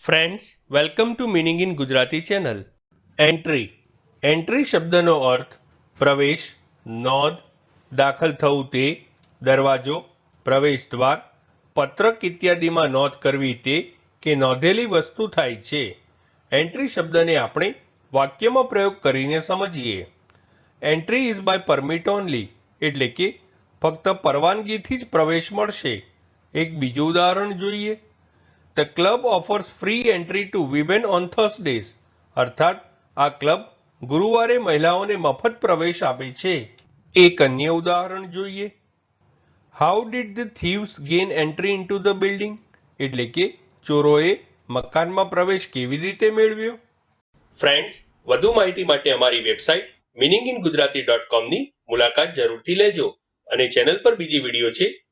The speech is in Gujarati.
Friends welcome to meaning in Gujarati channel entry entry શબ્દનો અર્થ પ્રવેશ નોંધ દાખલ થવું તે દરવાજો પ્રવેશ દ્વાર પત્રક ઇત્યાદિમાં નોંધ કરવી તે કે નોંધેલી વસ્તુ થાય છે એન્ટ્રી શબ્દને આપણે વાક્યમાં પ્રયોગ કરીને સમજીએ entry is by permit only એટલે કે ફક્ત પરવાનગીથી જ પ્રવેશ મળશે એક બીજું ઉદાહરણ જોઈએ the club offers free entry to women on Thursdays અર્થાત, આ ક્લબ ગુરુવારે મહિલાઓને મફત પ્રવેશ આપે છે. એક અન્ય ઉદાહરણ જોઈએ. How did the thieves gain entry into the building એટલે કે, ચોરોએ મકાનમાં પ્રવેશ કેવી રીતે મેળવ્યો? ફ્રેન્ડ્સ વધુ માહિતી માટે અમારી website meaning in Gujarati dot કોમની મુલાકાત જરૂરથી લેજો. અને ચેનલ પર બીજી વીડિયો છે